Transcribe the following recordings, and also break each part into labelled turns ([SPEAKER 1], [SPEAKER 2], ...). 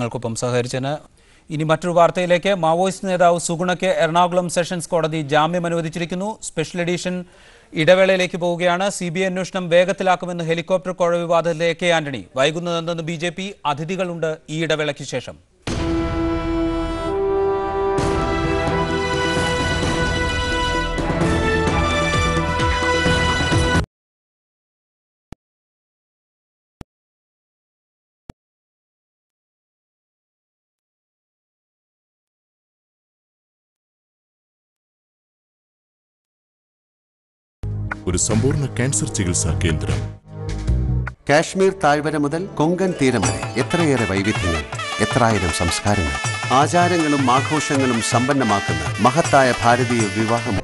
[SPEAKER 1] വാർത്തകൾക്കൊപ്പം സഹകരിച്ചതിന്. ഇനി മറ്റൊരു വാർത്തയിലേക്ക്. മാവോയിസ്റ്റ് നേതാവ് സുഗുണയ്ക്ക് എറണാകുളം സെഷൻസ് കോടതി ജാമ്യം അനുവദിച്ചിരിക്കുന്നു. സ്പെഷ്യൽ എഡിഷൻ ഇടവേളയിലേക്ക് പോവുകയാണ്. സി ബി ഐ അന്വേഷണം വേഗത്തിലാക്കുമെന്ന് ഹെലികോപ്റ്റർ കോഴ വിവാദത്തിലെ കെ ആന്റണി. വൈകുന്നതെന്ന് ബി ജെ പി? അതിഥികളുണ്ട് ഈ ഇടവേളയ്ക്ക് ശേഷം.
[SPEAKER 2] ഒരു സമ്പൂർണ ക്യാൻസർ ചികിത്സാ കേന്ദ്രം.
[SPEAKER 3] കാശ്മീർ താഴ്വര മുതൽ കൊങ്കൺ തീരം വരെ എത്രയേറെ വൈവിധ്യങ്ങൾ എത്രായിരം സംസ്കാരങ്ങൾ ആചാരങ്ങളും ആഘോഷങ്ങളും സമ്പന്നമാക്കുന്ന മഹത്തായ ഭാരതീയ വിവാഹം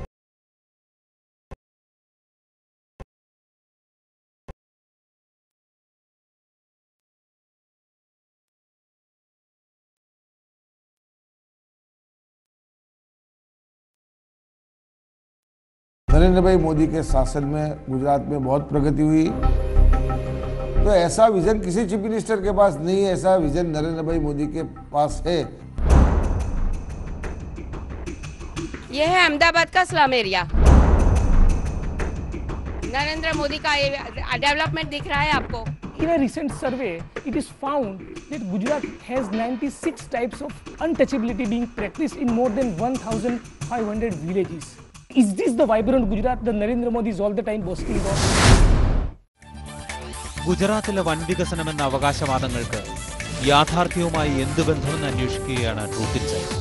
[SPEAKER 4] नरेंद्र भाई मोदी के शासन में गुजरात में बहुत प्रगति हुई। तो ऐसा विजन किसी चीफ मिनिस्टर के पास नहीं है ऐसा विजन नरेंद्र भाई मोदी के पास है।
[SPEAKER 5] ये है अहमदाबाद का स्लम एरिया। नरेंद्र मोदी का ये डेवलपमेंट दिख रहा है आपको?
[SPEAKER 6] In a recent survey, it is found that Gujarat has 96 types of untouchability being practiced in more than 1,500 villages. Is this the vibrant Gujarat that Narendra Modi is all the time boasting about?
[SPEAKER 7] ഗുജറാത്തിലെ വൻ വികസനമെന്ന അവകാശവാദങ്ങൾക്ക് യാഥാർത്ഥ്യവുമായി എന്ത് ബന്ധമെന്ന് അന്വേഷിക്കുകയാണ് truth insight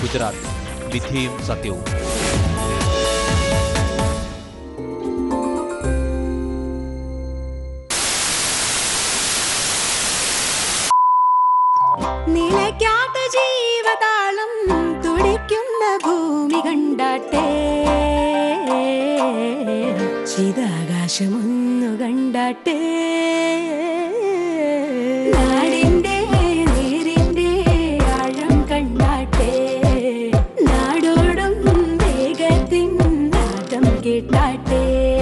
[SPEAKER 7] Gujarat വിധിയും സത്യവും
[SPEAKER 8] baby.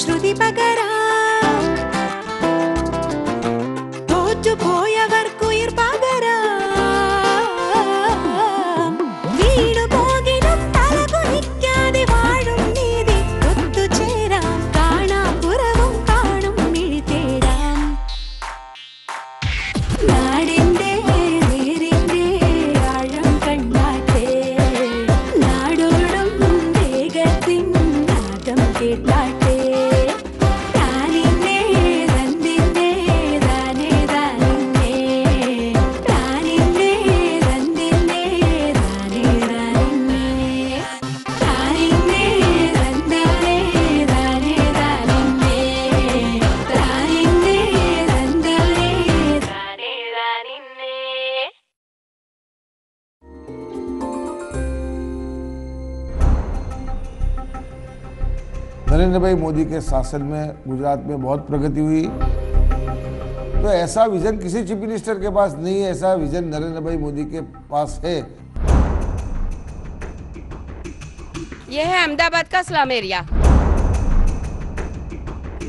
[SPEAKER 8] श्रुति पगड़
[SPEAKER 4] नरेंद्र भाई मोदी के शासन में गुजरात में बहुत प्रगति हुई। तो ऐसा विजन किसी चीफ मिनिस्टर के पास नहीं है ऐसा विजन नरेंद्र भाई मोदी के पास है।
[SPEAKER 5] ये है अहमदाबाद का स्लम एरिया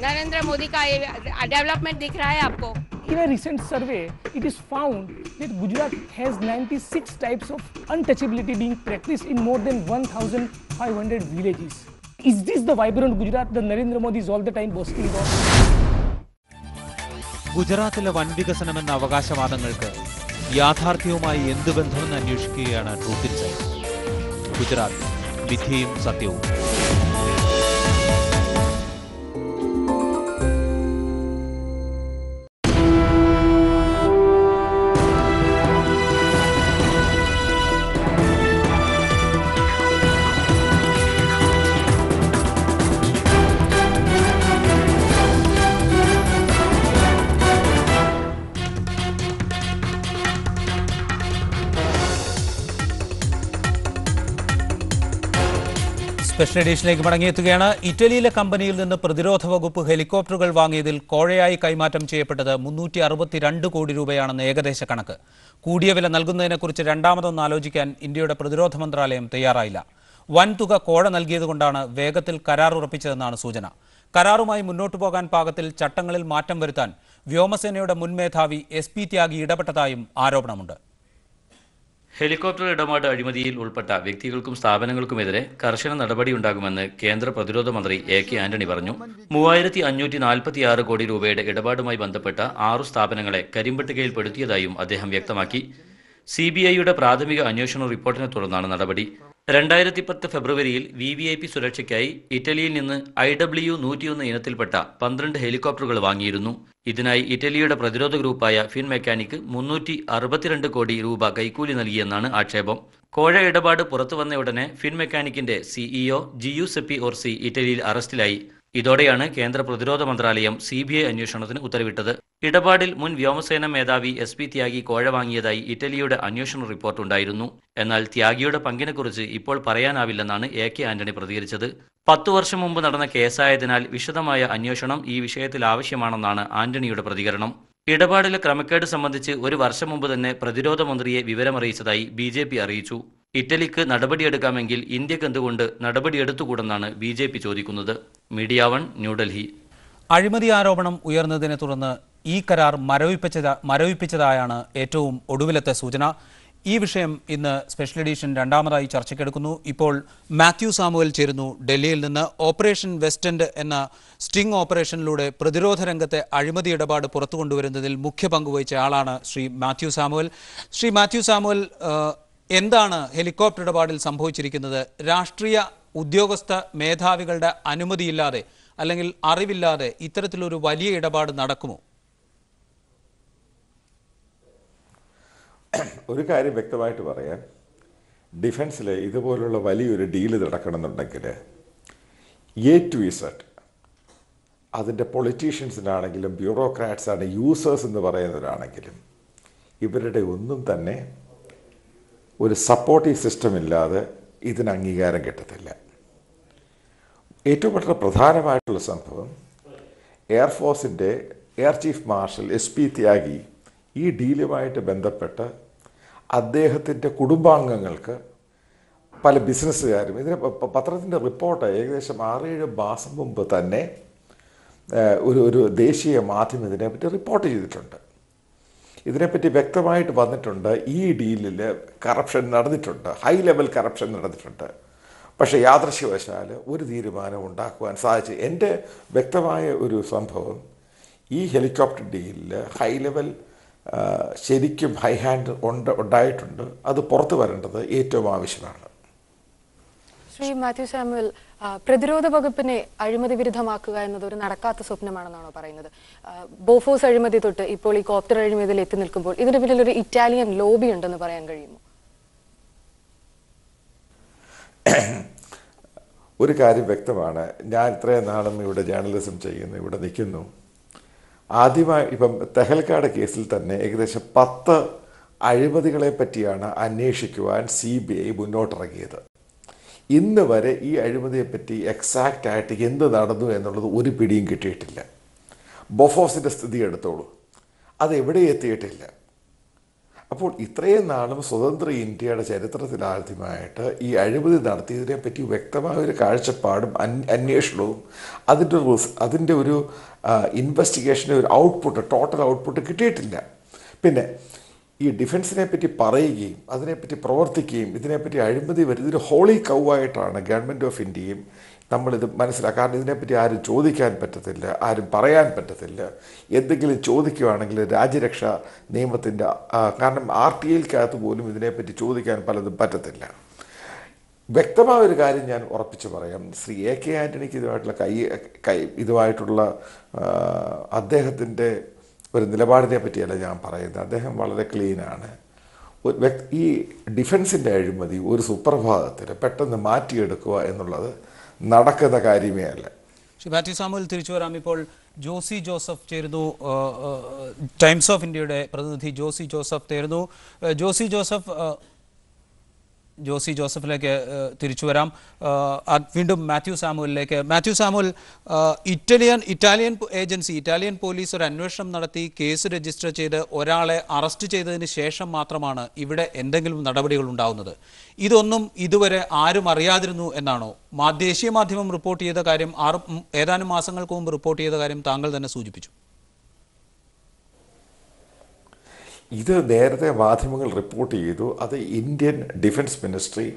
[SPEAKER 5] नरेंद्र मोदी का डेवलपमेंट दिख रहा है आपको।
[SPEAKER 6] In a recent survey, it is found that Gujarat has 96 types of untouchability being practiced in more than 1,500 villages. Is this the vibrant Gujarat that Narendra Modi is all the time boasting about?
[SPEAKER 7] ഗുജറാത്തിലെ വൻ വികസനമെന്ന അവകാശവാദങ്ങൾക്ക് യാഥാർത്ഥ്യവുമായി എന്ത് ബന്ധമെന്ന് അന്വേഷിക്കുകയാണ് truth insight Gujarat വിധിയും സത്യവും
[SPEAKER 1] special എഡീഷനിലേക്ക് മടങ്ങിയെത്തുകയാണ്. ഇറ്റലിയിലെ കമ്പനിയിൽ നിന്ന് പ്രതിരോധ വകുപ്പ് ഹെലികോപ്റ്ററുകൾ വാങ്ങിയതിൽ കോഴയായി കൈമാറ്റം ചെയ്യപ്പെട്ടത് മുന്നൂറ്റി അറുപത്തിരണ്ട് കോടി രൂപയാണെന്ന് ഏകദേശ കണക്ക്. കൂടിയ വില നൽകുന്നതിനെക്കുറിച്ച് രണ്ടാമതൊന്ന് ആലോചിക്കാൻ ഇന്ത്യയുടെ പ്രതിരോധ മന്ത്രാലയം തയ്യാറായില്ല. വൻതുക കോഴ നൽകിയതുകൊണ്ടാണ് വേഗത്തിൽ കരാർ ഉറപ്പിച്ചതെന്നാണ് സൂചന. കരാറുമായി മുന്നോട്ടു പോകാൻ പാകത്തിൽ ചട്ടങ്ങളിൽ മാറ്റം വരുത്താൻ വ്യോമസേനയുടെ മുൻ മേധാവി എസ് പി ത്യാഗി ഇടപെട്ടതായും ആരോപണമുണ്ട്.
[SPEAKER 9] ഹെലികോപ്റ്റർ ഇടപാട് അഴിമതിയിൽ ഉൾപ്പെട്ട വ്യക്തികൾക്കും സ്ഥാപനങ്ങൾക്കുമെതിരെ കർശന നടപടിയുണ്ടാകുമെന്ന് കേന്ദ്ര പ്രതിരോധ മന്ത്രി എ കെ ആന്റണി പറഞ്ഞു. മൂവായിരത്തി അഞ്ഞൂറ്റി നാൽപ്പത്തിയാറ് കോടി രൂപയുടെ ഇടപാടുമായി ബന്ധപ്പെട്ട ആറു സ്ഥാപനങ്ങളെ കരിമ്പട്ടികയിൽപ്പെടുത്തിയതായും അദ്ദേഹം വ്യക്തമാക്കി. സി ബി ഐയുടെ പ്രാഥമിക അന്വേഷണ റിപ്പോർട്ടിനെ തുടർന്നാണ് നടപടി. രണ്ടായിരത്തി പത്ത് ഫെബ്രുവരിയിൽ വി വി ഐ പി സുരക്ഷയ്ക്കായി ഇറ്റലിയിൽ നിന്ന് ഐ ഡബ്ല്യു നൂറ്റിയൊന്ന് ഇനത്തിൽപ്പെട്ട പന്ത്രണ്ട് ഹെലികോപ്റ്ററുകൾ വാങ്ങിയിരുന്നു. ഇതിനായി ഇറ്റലിയുടെ പ്രതിരോധ ഗ്രൂപ്പായ ഫിൻ മെക്കാനിക് മുന്നൂറ്റി അറുപത്തിരണ്ട് കോടി രൂപ കൈക്കൂലി നൽകിയെന്നാണ് ആക്ഷേപം. കോഴ ഇടപാട് പുറത്തുവന്നയുടനെ ഫിൻ മെക്കാനിക്കിന്റെ സിഇഒ ജിയു സെപ്പി ഓർസി ഇറ്റലിയിൽ അറസ്റ്റിലായി. ഇതോടെയാണ് കേന്ദ്ര പ്രതിരോധ മന്ത്രാലയം സി ബി ഐ അന്വേഷണത്തിന് ഉത്തരവിട്ടത്. ഇടപാടിൽ മുൻ വ്യോമസേന മേധാവി എസ് പി ത്യാഗി കോഴ വാങ്ങിയതായി ഇറ്റലിയുടെ അന്വേഷണ റിപ്പോർട്ട് ഉണ്ടായിരുന്നു എന്നാൽ ത്യാഗിയുടെ പങ്കിനെക്കുറിച്ച് ഇപ്പോൾ പറയാനാവില്ലെന്നാണ് എ കെ ആന്റണി പ്രതികരിച്ചത്. പത്തു വർഷം മുമ്പ് നടന്ന കേസായതിനാൽ വിശദമായ അന്വേഷണം ഈ വിഷയത്തിൽ ആവശ്യമാണെന്നാണ് ആന്റണിയുടെ പ്രതികരണം. ഇടപാടിലെ ക്രമക്കേട് സംബന്ധിച്ച് ഒരു വർഷം മുമ്പ് തന്നെ പ്രതിരോധ മന്ത്രിയെ വിവരമറിയിച്ചതായി ബി ജെ പി അറിയിച്ചു. ഇറ്റലിക്ക് നടപടിയെടുക്കാമെങ്കിൽ ഇന്ത്യയ്ക്ക് എന്തുകൊണ്ട് നടപടിയെടുത്തുകൂടെന്നാണ് ബി ജെ പി ചോദിക്കുന്നത്. Media one New Delhi.
[SPEAKER 1] അഴിമതി ആരോപണം ഉയർന്നതിനെ തുടർന്ന് ഈ കരാർ മരവിപ്പിച്ചത മരവിപ്പിച്ചതായാണ് ഏറ്റവും ഒടുവിലത്തെ സൂചന. ഈ വിഷയം ഇന്ന് സ്പെഷ്യൽ എഡീഷൻ രണ്ടാമതായി ചർച്ചയ്ക്കെടുക്കുന്നു. ഇപ്പോൾ മാത്യു സാമുവൽ ചേരുന്നു ഡൽഹിയിൽ നിന്ന്. ഓപ്പറേഷൻ വെസ്റ്റൻഡ് എന്ന സ്റ്റിംഗ് ഓപ്പറേഷനിലൂടെ പ്രതിരോധ രംഗത്തെ അഴിമതി ഇടപാട് പുറത്തു കൊണ്ടുവരുന്നതിൽ മുഖ്യ പങ്കുവഹിച്ച ആളാണ് ശ്രീ മാത്യു സാമുവൽ. ശ്രീ മാത്യു സാമുവൽ എന്താണ് ഹെലികോപ്റ്റർ ഇടപാടിൽ സംഭവിച്ചിരിക്കുന്നത്? രാഷ്ട്രീയ ഉദ്യോഗസ്ഥ മേധാവികളുടെ അനുമതിയില്ലാതെ അല്ലെങ്കിൽ അറിവില്ലാതെ ഇത്തരത്തിലൊരു വലിയ ഇടപാട് നടക്കുമോ?
[SPEAKER 10] ഒരു കാര്യം വ്യക്തമായിട്ട് പറയാം ഡിഫൻസിൽ ഇതുപോലുള്ള വലിയൊരു ഡീൽ നടക്കണമെന്നുണ്ടെങ്കിൽ എ ടു ഇസഡ് അതിന്റെ പൊളിറ്റീഷ്യൻസിനാണെങ്കിലും ബ്യൂറോക്രാറ്റ്സ് ആണ് യൂസേഴ്സ് എന്ന് പറയുന്നവരാണെങ്കിലും ഇവരുടെ ഒന്നും തന്നെ ഒരു സപ്പോർട്ടീവ് സിസ്റ്റം ഇല്ലാതെ ഇതിന് അംഗീകാരം കിട്ടത്തില്ല. ഏറ്റവും വളരെ പ്രധാനമായിട്ടുള്ള സംഭവം എയർഫോഴ്സിന്റെ air chief marshal S P Tyagi ഈ ഡീലുമായിട്ട് ബന്ധപ്പെട്ട് അദ്ദേഹത്തിന്റെ കുടുംബാംഗങ്ങൾക്ക് പല ബിസിനസ്സുകാരും ഇതിന് പത്രത്തിന്റെ റിപ്പോർട്ട് ഏകദേശം ആറേഴ് മാസം മുമ്പ് തന്നെ ഒരു ഒരു ദേശീയ മാധ്യമം ഇതിനെപ്പറ്റി റിപ്പോർട്ട് ചെയ്തിട്ടുണ്ട്. ഇതിനെപ്പറ്റി വ്യക്തമായിട്ട് വന്നിട്ടുണ്ട് ഈ ഡീലിൽ കറപ്ഷൻ നടന്നിട്ടുണ്ട് ഹൈ ലെവൽ കറപ്ഷൻ നടന്നിട്ടുണ്ട്. പക്ഷേ യാദൃശ്യവശാൽ ഒരു തീരുമാനം ഉണ്ടാക്കുവാൻ സാധിച്ചു. എന്റെ വ്യക്തമായ ഒരു സംഭവം ഈ ഹെലികോപ്റ്റർ ഡീലിൽ ഹൈ ലെവൽ ശരിക്കും ഹൈ ഹാൻഡ് ഉണ്ട് ഉണ്ടായിട്ടുണ്ട്. അത് പുറത്തു വരേണ്ടത് ഏറ്റവും ആവശ്യമാണ്.
[SPEAKER 11] ശ്രീ മാത്യു സാമുവൽ പ്രതിരോധ വകുപ്പിനെ അഴിമതി വിരുദ്ധമാക്കുക എന്നത് ഒരു നടക്കാത്ത സ്വപ്നമാണെന്നാണോ പറയുന്നത്? ബോഫോസ് അഴിമതി തൊട്ട് ഇപ്പോൾ ഈ കോപ്റ്റർ അഴിമതിയിൽ എത്തി നിൽക്കുമ്പോൾ ഇതിന് പിന്നിൽ ഒരു ഇറ്റാലിയൻ ലോബി ഉണ്ടെന്ന് പറയാൻ കഴിയുമോ?
[SPEAKER 10] ഒരു കാര്യം വ്യക്തമാണ്. ഞാൻ ഇത്രയും നാളും ഇവിടെ ജേർണലിസം ചെയ്യുന്നു ഇവിടെ നിൽക്കുന്നു. ആദ്യമായി ഇപ്പം തെഹൽക്കാട് കേസിൽ തന്നെ ഏകദേശം പത്ത് അഴിമതികളെ പറ്റിയാണ് അന്വേഷിക്കുവാൻ സി ബി ഐ മുന്നോട്ടിറങ്ങിയത്. ഇന്ന് വരെ ഈ അഴിമതിയെപ്പറ്റി എക്സാക്റ്റ് ആയിട്ട് എന്ത് നടന്നു എന്നുള്ളത് ഒരു പിടിയും കിട്ടിയിട്ടില്ല. ബൊഫോസിന്റെ സ്ഥിതി എടുത്തോളൂ. അത് എത്തിയിട്ടില്ല. അപ്പോൾ ഇത്രയും നാളും സ്വതന്ത്ര ഇന്ത്യയുടെ ചരിത്രത്തിൽ ആദ്യമായിട്ട് ഈ അഴിമതി നടത്തിയതിനെ പറ്റി വ്യക്തമായ ഒരു കാഴ്ചപ്പാടും അന് അന്വേഷണവും അതിന്റെ അതിന്റെ ഒരു ഇൻവെസ്റ്റിഗേഷന്റെ ഒരു ഔട്ട്പുട്ട് ടോട്ടൽ ഔട്ട്പുട്ട് കിട്ടിയിട്ടില്ല. പിന്നെ ഈ ഡിഫൻസിനെ പറ്റി പറയുകയും അതിനെപ്പറ്റി പ്രവർത്തിക്കുകയും ഇതിനെപ്പറ്റി അഴിമതി വരുന്നൊരു ഹോളി കൗവായിട്ടാണ് ഗവൺമെന്റ് ഓഫ് ഇന്ത്യയും നമ്മളിത് മനസ്സിലാക്കാം കാരണം ഇതിനെപ്പറ്റി ആരും ചോദിക്കാൻ പറ്റത്തില്ല ആരും പറയാൻ പറ്റത്തില്ല. എന്തെങ്കിലും ചോദിക്കുകയാണെങ്കിൽ രാജ്യരക്ഷാ നിയമത്തിന്റെ കാരണം ആർ ടി ഐക്കകത്ത് പോലും ഇതിനെപ്പറ്റി ചോദിക്കാൻ പലതും പറ്റത്തില്ല. വ്യക്തമായ ഒരു കാര്യം ഞാൻ ഉറപ്പിച്ച് പറയാം. ശ്രീ എ കെ ആന്റണിക്ക് ഇതുമായിട്ടുള്ള കൈ കൈ ഇതുമായിട്ടുള്ള അദ്ദേഹത്തിന്റെ ഒരു നിലപാടിനെ പറ്റിയല്ല ഞാൻ പറയുന്നത്. അദ്ദേഹം വളരെ ക്ലീനാണ് ഈ ഡിഫൻസിന്റെ അഴിമതി ഒരു സുപ്രഭാതത്തിൽ പെട്ടെന്ന് മാറ്റിയെടുക്കുക എന്നുള്ളത് നടക്കുന്ന കാര്യമേ അല്ല.
[SPEAKER 1] മാത്യു സാമുവൽ തിരിച്ചു വരാം. ഇപ്പോൾ ജോസി ജോസഫ് ചേരുന്നു. ടൈംസ് ഓഫ് ഇന്ത്യയുടെ പ്രതിനിധി ജോസി ജോസഫ് ചേരുന്നു ജോസി ജോസഫ് ജോസി ജോസഫിലേക്ക് തിരിച്ചു വരാം. വീണ്ടും Mathew സാമുവലിലേക്ക്. Mathew Samuel Italian Italian agency Italian police ഒരു അന്വേഷണം നടത്തി കേസ് രജിസ്റ്റർ ചെയ്ത് ഒരാളെ അറസ്റ്റ് ചെയ്തതിന് ശേഷം മാത്രമാണ് ഇവിടെ എന്തെങ്കിലും നടപടികൾ ഉണ്ടാവുന്നത്. ഇതൊന്നും ഇതുവരെ ആരും അറിയാതിരുന്നു എന്നാണോ? ദേശീയ മാധ്യമം റിപ്പോർട്ട് ചെയ്ത കാര്യം ആറ് ഏതാനും മാസങ്ങൾക്ക് മുമ്പ് റിപ്പോർട്ട് ചെയ്ത കാര്യം താങ്കൾ തന്നെ സൂചിപ്പിച്ചു.
[SPEAKER 10] ഇത് നേരത്തെ മാധ്യമങ്ങൾ റിപ്പോർട്ട് ചെയ്തു. അത് ഇന്ത്യൻ ഡിഫൻസ് മിനിസ്ട്രി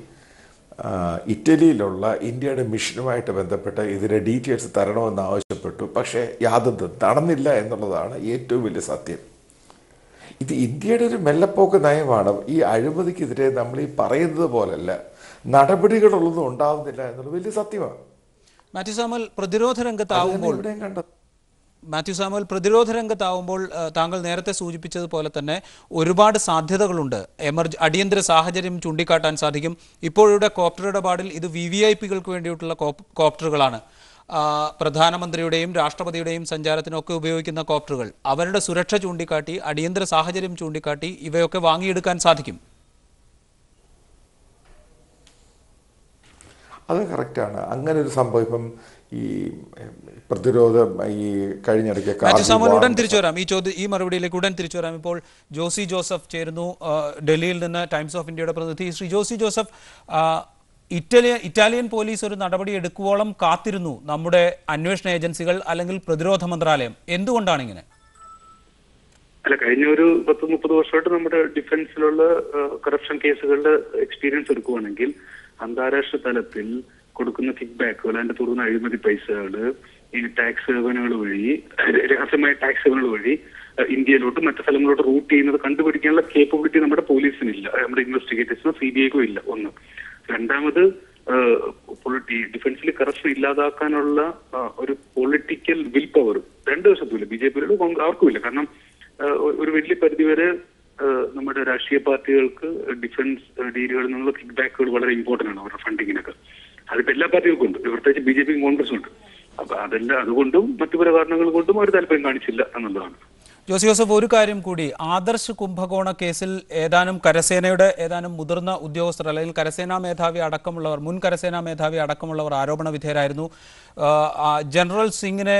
[SPEAKER 10] ഇറ്റലിയിലുള്ള ഇന്ത്യയുടെ മിഷനുമായിട്ട് ബന്ധപ്പെട്ട് ഇതിന്റെ ഡീറ്റെയിൽസ് തരണമെന്ന് ആവശ്യപ്പെട്ടു. പക്ഷേ യാതൊന്നും നടന്നില്ല എന്നുള്ളതാണ് ഏറ്റവും വലിയ സത്യം. ഇത് ഇന്ത്യയുടെ ഒരു മെല്ലപ്പോക്ക് നയമാണ്. ഈ അഴിമതിക്കെതിരെ നമ്മൾ ഈ പറയുന്നത് പോലല്ല. നടപടികളൊന്നും ഉണ്ടാവുന്നില്ല എന്നുള്ളത് വലിയ സത്യമാണ്.
[SPEAKER 1] പ്രതിരോധ രംഗത്താവുമ്പോൾ മാത്യു സാമുവൽ പ്രതിരോധ രംഗത്താവുമ്പോൾ താങ്കൾ നേരത്തെ സൂചിപ്പിച്ചതുപോലെ തന്നെ ഒരുപാട് സാധ്യതകളുണ്ട്. എമർജ് അടിയന്തര സാഹചര്യം ചൂണ്ടിക്കാട്ടാൻ സാധിക്കും. ഇപ്പോഴിവിടെ കോപ്റ്റർ ഇടപാടിൽ ഇത് വി വി ഐ പികൾക്ക് വേണ്ടിയിട്ടുള്ള കോപ്റ്ററുകളാണ്. പ്രധാനമന്ത്രിയുടെയും രാഷ്ട്രപതിയുടെയും സഞ്ചാരത്തിനൊക്കെ ഉപയോഗിക്കുന്ന കോപ്റ്ററുകൾ. അവരുടെ സുരക്ഷ ചൂണ്ടിക്കാട്ടി അടിയന്തര സാഹചര്യം ചൂണ്ടിക്കാട്ടി ഇവയൊക്കെ വാങ്ങിയെടുക്കാൻ സാധിക്കും.
[SPEAKER 10] അത് കറക്റ്റാണ് അങ്ങനെ ഒരു സംഭവം ഇപ്പം ഈ പ്രതിരോധം ഈ കഴിഞ്ഞിടയ്ക്ക്
[SPEAKER 1] ഉടൻ തിരിച്ചു വരാം. ഈ ചോദ്യം ഈ മറുപടിയിലേക്ക് ഉടൻ തിരിച്ചു വരാം. ഇപ്പോൾ ജോസി ജോസഫ് ചേരുന്നു. ഡൽഹിയിൽ നിന്ന് ടൈംസ് ഓഫ് ഇന്ത്യയുടെ പ്രതിനിധി. Shri Josy Joseph Italian Italian Italian police ഒരു നടപടി എടുക്കുവോളം കാത്തിരുന്നു നമ്മുടെ അന്വേഷണ ഏജൻസികൾ അല്ലെങ്കിൽ പ്രതിരോധ മന്ത്രാലയം. എന്തുകൊണ്ടാണ് ഇങ്ങനെ?
[SPEAKER 12] അല്ല കഴിഞ്ഞ ഒരു പത്ത് മുപ്പത് വർഷമായിട്ട് നമ്മുടെ ഡിഫൻസിലുള്ള കറപ്ഷൻ കേസുകളുടെ എക്സ്പീരിയൻസ് എടുക്കുവാണെങ്കിൽ അന്താരാഷ്ട്ര തലത്തിൽ കൊടുക്കുന്ന കിക്ക് ബാക്കുകൾ അതിന്റെ തുടർന്ന് അഴിമതി പൈസകൾ ഈ ടാക്സ് സേവനങ്ങൾ വഴി രഹസ്യമായ ടാക്സ് സേവനങ്ങൾ വഴി ഇന്ത്യയിലോട്ട് മറ്റു സ്ഥലങ്ങളിലോട്ട് റൂട്ട് ചെയ്യുന്നത് കണ്ടുപിടിക്കാനുള്ള കേപ്പബിലിറ്റി നമ്മുടെ പോലീസിനില്ല. നമ്മുടെ ഇൻവെസ്റ്റിഗേറ്റേഴ്സിനോ സി ബി ഐക്കോ ഇല്ല ഒന്ന്. രണ്ടാമത് പൊളിറ്റി ഡിഫൻസിൽ കറപ്ഷൻ ഇല്ലാതാക്കാനുള്ള ഒരു പൊളിറ്റിക്കൽ വിൽ പവർ രണ്ട് വശത്തുമില്ല. ബി ജെ പിയിലും ആർക്കും ഇല്ല കാരണം ഒരു വലിയ പരിധിവരെ നമ്മുടെ രാഷ്ട്രീയ പാർട്ടികൾക്ക് ഡിഫൻസ് ഡീലുകളിൽ നിന്നുള്ള ഫീഡ്ബാക്കുകൾ വളരെ ഇമ്പോർട്ടന്റ് ആണ് അവരുടെ ഫണ്ടിങ്ങിനൊക്കെ അതിപ്പോ എല്ലാ പാർട്ടികൾക്കും ഉണ്ട്. പ്രത്യേകിച്ച് ബി ജെ പിയും കോൺഗ്രസും ഉണ്ട്. അപ്പൊ അതെല്ലാം അതുകൊണ്ടും മറ്റു പല കാരണങ്ങൾ കൊണ്ടും അവർ താല്പര്യം കാണിച്ചില്ല എന്നുള്ളതാണ്.
[SPEAKER 1] ജോസി ജോസഫ് ഒരു കാര്യം കൂടി. ആദർശ് കുംഭകോണ കേസിൽ ഏതാനും കരസേനയുടെ ഏതാനും മുതിർന്ന ഉദ്യോഗസ്ഥർ അല്ലെങ്കിൽ കരസേനാ മേധാവി അടക്കമുള്ളവർ മുൻ കരസേനാ മേധാവി അടക്കമുള്ളവർ ആരോപണ വിധേയരായിരുന്നു. ജനറൽ സിംഗിനെ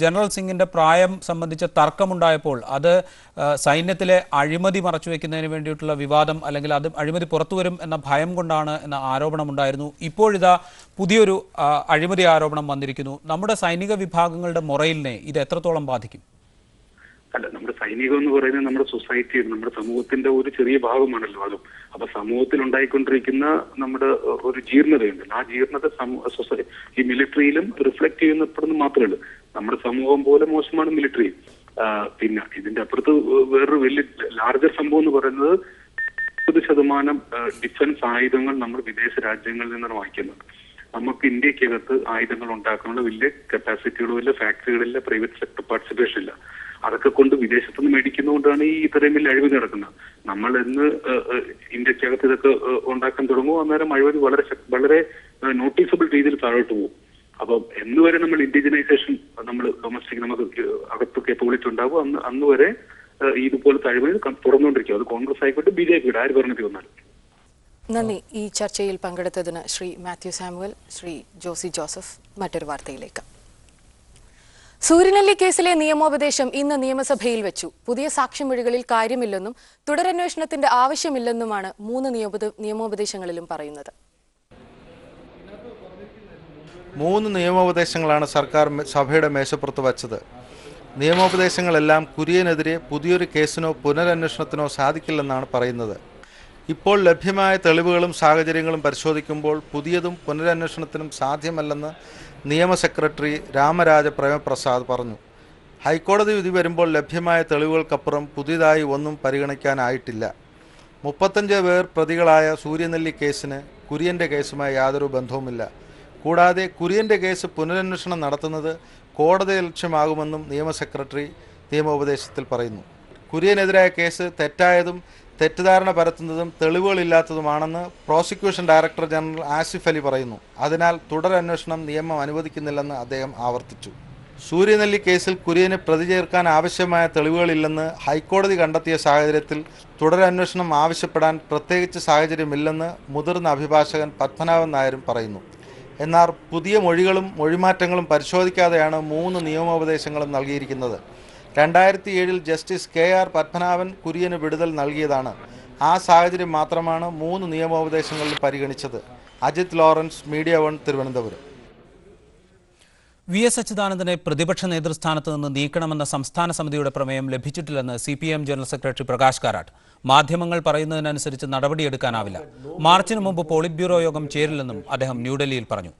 [SPEAKER 1] ജനറൽ സിംഗിന്റെ പ്രായം സംബന്ധിച്ച തർക്കമുണ്ടായപ്പോൾ അത് സൈന്യത്തിലെ അഴിമതി മറച്ചുവെക്കുന്നതിന് വേണ്ടിയിട്ടുള്ള വിവാദം അല്ലെങ്കിൽ അത് അഴിമതി പുറത്തുവരും എന്ന ഭയം കൊണ്ടാണ് എന്ന ആരോപണമുണ്ടായിരുന്നു. ഇപ്പോഴിതാ പുതിയൊരു അഴിമതി ആരോപണം വന്നിരിക്കുന്നു. നമ്മുടെ സൈനിക വിഭാഗങ്ങളുടെ മൊറയിലിനെ ഇത് എത്രത്തോളം ബാധിക്കും?
[SPEAKER 12] അല്ല നമ്മുടെ സൈനികം എന്ന് പറയുന്നത് നമ്മുടെ സൊസൈറ്റി നമ്മുടെ സമൂഹത്തിന്റെ ഒരു ചെറിയ ഭാഗമാണല്ലോ അതും. അപ്പൊ സമൂഹത്തിൽ ഉണ്ടായിക്കൊണ്ടിരിക്കുന്ന നമ്മുടെ ഒരു ജീർണതയുണ്ട്. ആ ജീർണത സൊസൈറ്റി സൊസൈ- ഈ മിലിറ്ററിയിലും റിഫ്ലക്ട് ചെയ്യുന്നപ്പെടുന്ന മാത്രമേ ഉള്ളൂ. നമ്മുടെ സമൂഹം പോലെ മോശമാണ് മിലിറ്ററി പിന്നെ ഇതിന്റെ അപ്പുറത്ത് വേറൊരു വലിയ ലാർജർ സംഭവം എന്ന് പറയുന്നത് മുപ്പത് ശതമാനം ഡിഫൻസ് ആയുധങ്ങൾ നമ്മൾ വിദേശ രാജ്യങ്ങളിൽ നിന്നാണ് വാങ്ങിക്കുന്നത്. നമുക്ക് ഇന്ത്യക്കകത്ത് ആയുധങ്ങൾ ഉണ്ടാക്കാനുള്ള വലിയ കപ്പാസിറ്റികളോ ഇല്ല ഫാക്ടറികളില്ല പ്രൈവറ്റ് സെക്ടർ പാർട്ടിസിപ്പേഷൻ ഇല്ല. അതൊക്കെ കൊണ്ട് വിദേശത്തുനിന്ന് മേടിക്കുന്നതുകൊണ്ടാണ് ഈ ഇത്രയും വലിയ അഴിമതി നടക്കുന്നത്. നമ്മൾ എന്ന് ഇന്ത്യക്കകത്ത് ഇതൊക്കെ ഉണ്ടാക്കാൻ തുടങ്ങും അന്നേരം അഴിമതി വളരെ വളരെ നോട്ടീസബിൾ രീതിയിൽ താഴോട്ട് പോകും. അപ്പം എന്ന് വരെ നമ്മൾ ഇൻഡിജിനൈസേഷൻ നമ്മൾ ഡൊമസ്റ്റിക് നമുക്ക് അകത്ത് കേപ്പബിലിറ്റി ഉണ്ടാവും അന്ന് അന്ന് വരെ ഇതുപോലത്തെ അഴിമതി തുറന്നുകൊണ്ടിരിക്കും അത് കോൺഗ്രസ് ആയിക്കോട്ടെ ബി ജെ പിയുടെ ആര് പറഞ്ഞിട്ട് വന്നാലും.
[SPEAKER 11] നന്ദി. ഈ ചർച്ചയിൽ പങ്കെടുത്തതിന് ശ്രീ മാത്യു സാമുവൽ ശ്രീ ജോസി ജോസഫ് മറ്റൊരു വാർത്തയിലേക്ക്. സൂര്യനെല്ലി കേസിലെ നിയമോപദേശം ഇന്ന് നിയമസഭയിൽ വെച്ചു. പുതിയ സാക്ഷിമൊഴികളിൽ കാര്യമില്ലെന്നും തുടരന്വേഷണത്തിന്റെ ആവശ്യമില്ലെന്നുമാണ് മൂന്ന് നിയമോപദേശങ്ങളിലും പറയുന്നത്.
[SPEAKER 13] മൂന്ന് നിയമോപദേശങ്ങളാണ് സർക്കാർ സഭയുടെ മേശപ്പുറത്ത് വച്ചത്. നിയമോപദേശങ്ങളെല്ലാം കുര്യനെതിരെ പുതിയൊരു കേസിനോ പുനരന്വേഷണത്തിനോ സാധിക്കില്ലെന്നാണ് പറയുന്നത്. ഇപ്പോൾ ലഭ്യമായ തെളിവുകളും സാഹചര്യങ്ങളും പരിശോധിക്കുമ്പോൾ പുതിയതും പുനരന്വേഷണത്തിനും സാധ്യമല്ലെന്ന് നിയമ സെക്രട്ടറി രാമരാജ പ്രേമപ്രസാദ് പറഞ്ഞു. ഹൈക്കോടതി വിധി വരുമ്പോൾ ലഭ്യമായ തെളിവുകൾക്കപ്പുറം പുതിയതായി ഒന്നും പരിഗണിക്കാനായിട്ടില്ല. മുപ്പത്തഞ്ച് പേർ പ്രതികളായ സൂര്യനെല്ലി കേസിന് കുര്യന്റെ കേസുമായി യാതൊരു ബന്ധവുമില്ല. കൂടാതെ കുര്യന്റെ കേസ് പുനരന്വേഷണം നടത്തുന്നത് കോടതി ലക്ഷ്യമാകുമെന്നും നിയമ സെക്രട്ടറി നിയമോപദേശത്തിൽ പറയുന്നു. കുര്യനെതിരായ കേസ് തെറ്റായതും തെറ്റിദ്ധാരണ പരത്തുന്നതും തെളിവുകളില്ലാത്തതുമാണെന്ന് prosecution director general Asif Ali പറയുന്നു. അതിനാൽ തുടരന്വേഷണം നിയമം അനുവദിക്കുന്നില്ലെന്ന് അദ്ദേഹം ആവർത്തിച്ചു. സൂര്യനെല്ലി കേസിൽ കുര്യന് പ്രതി ചേർക്കാൻ ആവശ്യമായ തെളിവുകളില്ലെന്ന് ഹൈക്കോടതി കണ്ടെത്തിയ സാഹചര്യത്തിൽ തുടരന്വേഷണം ആവശ്യപ്പെടാൻ പ്രത്യേകിച്ച് സാഹചര്യമില്ലെന്ന് മുതിർന്ന അഭിഭാഷകൻ പത്മനാഭൻ നായരും പറയുന്നു. എന്നാൽ പുതിയ മൊഴികളും മൊഴിമാറ്റങ്ങളും പരിശോധിക്കാതെയാണ് മൂന്ന് നിയമോപദേശങ്ങളും നൽകിയിരിക്കുന്നത്. രണ്ടായിരത്തി ഏഴിൽ ജസ്റ്റിസ് കെ ആർ പത്മനാഭൻ കുര്യന് വിടുതൽ നൽകിയതാണ്. ആ സാഹചര്യം മാത്രമാണ് മൂന്ന് നിയമോപദേശങ്ങളിൽ പരിഗണിച്ചത്. Ajith Lawrence media one Thiruvananthapuram.
[SPEAKER 1] V S അച്യുതാനന്ദനെ പ്രതിപക്ഷ നേതൃസ്ഥാനത്ത് നിന്ന് നീക്കണമെന്ന സംസ്ഥാന സമിതിയുടെ പ്രമേയം ലഭിച്ചിട്ടില്ലെന്ന് C P M general secretary Prakash Karat. മാധ്യമങ്ങൾ പറയുന്നതിനനുസരിച്ച് നടപടിയെടുക്കാനാവില്ല മാർച്ചിന് മുമ്പ് പോളിറ്റ് ബ്യൂറോ യോഗം ചേരില്ലെന്നും അദ്ദേഹം ന്യൂഡൽഹിയിൽ പറഞ്ഞു.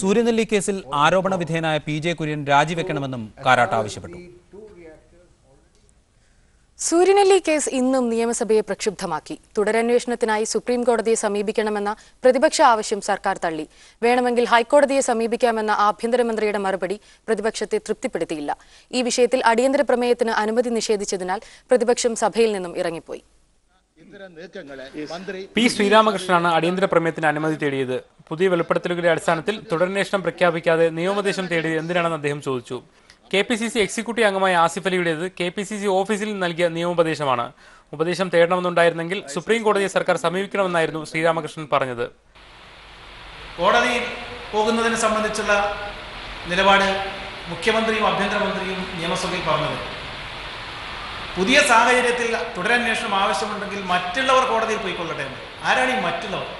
[SPEAKER 1] സൂര്യനെല്ലി കേസിൽ ആരോപണ വിധേയനായ പി ജെ കുര്യൻ രാജിവെക്കണമെന്നും കാരാട്ട് ആവശ്യപ്പെട്ടു.
[SPEAKER 11] സൂര്യനെല്ലി കേസ് ഇന്നും നിയമസഭയെ പ്രക്ഷുബ്ധമാക്കി. തുടരന്വേഷണത്തിനായി സുപ്രീം കോടതിയെ സമീപിക്കണമെന്ന പ്രതിപക്ഷ ആവശ്യം സർക്കാർ തള്ളി. വേണമെങ്കിൽ ഹൈക്കോടതിയെ സമീപിക്കാമെന്ന ആഭ്യന്തരമന്ത്രിയുടെ മറുപടി പ്രതിപക്ഷത്തെ തൃപ്തിപ്പെടുത്തിയില്ല. ഈ വിഷയത്തിൽ അടിയന്തര പ്രമേയത്തിന് അനുമതി നിഷേധിച്ചതിനാൽ പ്രതിപക്ഷം സഭയിൽ നിന്നും ഇറങ്ങിപ്പോയി.
[SPEAKER 14] പി ശ്രീരാമകൃഷ്ണനാണ് അടിയന്തര പ്രമേയത്തിന് അനുമതി തേടിയത്. പുതിയ വെളിപ്പെടുത്തലുകളുടെ അടിസ്ഥാനത്തിൽ തുടരന്വേഷണം പ്രഖ്യാപിക്കാതെ നിയമോപദേശം തേടിയത് എന്തിനാണെന്ന് അദ്ദേഹം ചോദിച്ചു. K P C C executive അംഗമായ ആസിഫ് അലിയുടേത് കെ പി സി സി ഓഫീസിൽ നൽകിയ നിയമോപദേശമാണ്. ഉപദേശം തേടണമെന്നുണ്ടായിരുന്നെങ്കിൽ സുപ്രീം കോടതിയെ സർക്കാർ സമീപിക്കണമെന്നായിരുന്നു ശ്രീരാമകൃഷ്ണൻ പറഞ്ഞത്.
[SPEAKER 15] കോടതിയിൽ പോകുന്നതിനെ സംബന്ധിച്ചുള്ള നിലപാട് മുഖ്യമന്ത്രിയും ആഭ്യന്തരമന്ത്രിയും നിയമസഭയിൽ പറഞ്ഞത്. പുതിയ സാഹചര്യത്തിൽ തുടരന്വേഷണം ആവശ്യമുണ്ടെങ്കിൽ മറ്റുള്ളവർ കോടതിയിൽ പോയിക്കൊള്ളട്ടെ ആരാണ് ഈ മറ്റുള്ളവർ?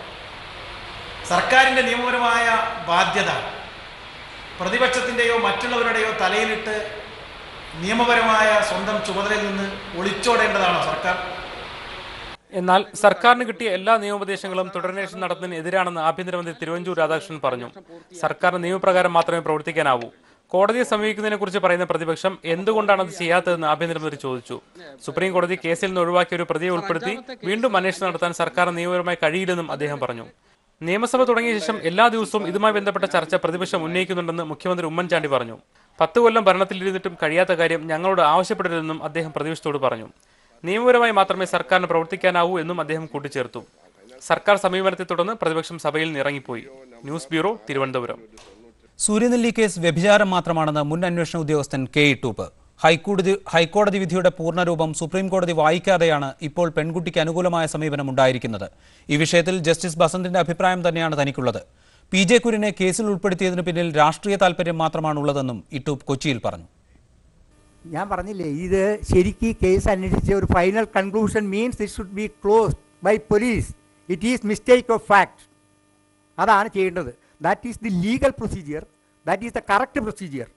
[SPEAKER 15] സർക്കാരിന്റെ നിയമപരമായ ബാധ്യത. പ്രതിപക്ഷത്തിന്റെയോ മറ്റുള്ളവരുടെയോ തലയിലിട്ട് നിയമപരമായ സ്വന്തം ചുമതലയിൽ നിന്ന് ഒളിച്ചോടേണ്ടതാണോ സർക്കാർ.
[SPEAKER 14] എന്നാൽ സർക്കാരിന് കിട്ടിയ എല്ലാ നിയമോപദേശങ്ങളും തുടരന്വേഷണം നടത്തുന്നതിന് എതിരാണെന്ന് ആഭ്യന്തരമന്ത്രി തിരുവഞ്ചൂർ രാധാകൃഷ്ണൻ പറഞ്ഞു. സർക്കാർ നിയമപ്രകാരം മാത്രമേ പ്രവർത്തിക്കാനാവൂ. കോടതിയെ സമീപിക്കുന്നതിനെ കുറിച്ച് പറയുന്ന പ്രതിപക്ഷം എന്തുകൊണ്ടാണ് അത് ചെയ്യാത്തതെന്ന് ആഭ്യന്തരമന്ത്രി ചോദിച്ചു. സുപ്രീം കോടതി കേസിൽ നിന്ന് ഒഴിവാക്കിയ ഒരു പ്രതിയെ ഉൾപ്പെടുത്തി വീണ്ടും അന്വേഷണം നടത്താൻ സർക്കാർ നിയമപരമായി കഴിയില്ലെന്നും അദ്ദേഹം പറഞ്ഞു. നിയമസഭ തുടങ്ങിയ ശേഷം എല്ലാ ദിവസവും ഇതുമായി ബന്ധപ്പെട്ട ചർച്ച പ്രതിപക്ഷം ഉന്നയിക്കുന്നുണ്ടെന്ന് മുഖ്യമന്ത്രി ഉമ്മൻചാണ്ടി പറഞ്ഞു. പത്ത് കൊല്ലം ഭരണത്തിലിരുന്നിട്ടും കഴിയാത്ത കാര്യം ഞങ്ങളോട് ആവശ്യപ്പെടരുതെന്നും അദ്ദേഹം പ്രതിപക്ഷത്തോട് പറഞ്ഞു. നിയമപരമായി മാത്രമേ സർക്കാരിന് പ്രവർത്തിക്കാനാവൂ എന്നും അദ്ദേഹം കൂട്ടിച്ചേർത്തു. സർക്കാർ സമീപനത്തെ തുടർന്ന് പ്രതിപക്ഷം സഭയിൽ നിന്ന് ഇറങ്ങിപ്പോയി news bureau Thiruvananthapuram.
[SPEAKER 1] Suryanelli case വ്യഭിചാരം മാത്രമാണെന്ന് മുൻ അന്വേഷണ ഉദ്യോഗസ്ഥൻ കെ ഇട്ടൂപ്പ് ഹൈക്കോടതി ഹൈക്കോടതി വിധിയുടെ പൂർണരൂപം സുപ്രീംകോടതി വായിക്കാതെയാണ് ഇപ്പോൾ പെൺകുട്ടിക്ക് അനുകൂലമായ സമീപനം ഉണ്ടായിരിക്കുന്നത്. ഈ വിഷയത്തിൽ ജസ്റ്റിസ് ബസന്തിന്റെ അഭിപ്രായം തന്നെയാണ് തനിക്കുള്ളത്. പി ജെ കുര്യനെ കേസിൽ ഉൾപ്പെടുത്തിയതിന് പിന്നിൽ രാഷ്ട്രീയ താൽപര്യം മാത്രമാണുള്ളതെന്നും ഇട്ടൂപ്പ് കൊച്ചിയിൽ പറഞ്ഞു.
[SPEAKER 16] ഞാൻ പറഞ്ഞില്ലേ ഇത് ശരിക്ക് കേസ് അന്വേഷിച്ച് ഒരു final conclusion means it should be close by police it is mistake of fact അതാണ് ചെയ്യേണ്ടത്. That is the legal procedure that is the correct procedure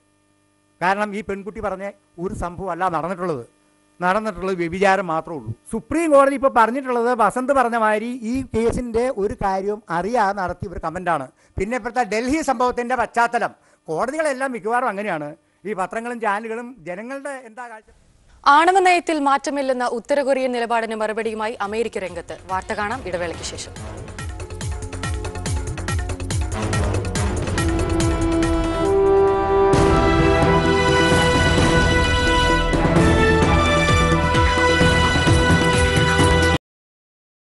[SPEAKER 16] കാരണം ഈ പെൺകുട്ടി പറഞ്ഞ ഒരു സംഭവം അല്ല നടന്നിട്ടുള്ളത്. നടന്നിട്ടുള്ളത് വ്യഭിചാരം മാത്രമേ ഉള്ളൂ. സുപ്രീം കോടതി ഇപ്പോൾ പറഞ്ഞിട്ടുള്ളത് വസന്ത് പറഞ്ഞ മാതിരി ഈ കേസിന്റെ ഒരു കാര്യവും അറിയാതെ നടത്തിയ ഒരു കമന്റാണ് പിന്നെ ഇപ്പോഴത്തെ ഡൽഹി സംഭവത്തിന്റെ പശ്ചാത്തലം. കോടതികളെല്ലാം മിക്കവാറും അങ്ങനെയാണ്. ഈ പത്രങ്ങളും ചാനലുകളും ജനങ്ങളുടെ എന്താ കാഴ്ച?
[SPEAKER 11] ആണവ നയത്തിൽ മാറ്റമില്ലെന്ന ഉത്തരകൊറിയൻ നിലപാടിന് മറുപടിയുമായി അമേരിക്ക രംഗത്ത്. വാർത്ത കാണാം ഇടവേളയ്ക്ക് ശേഷം.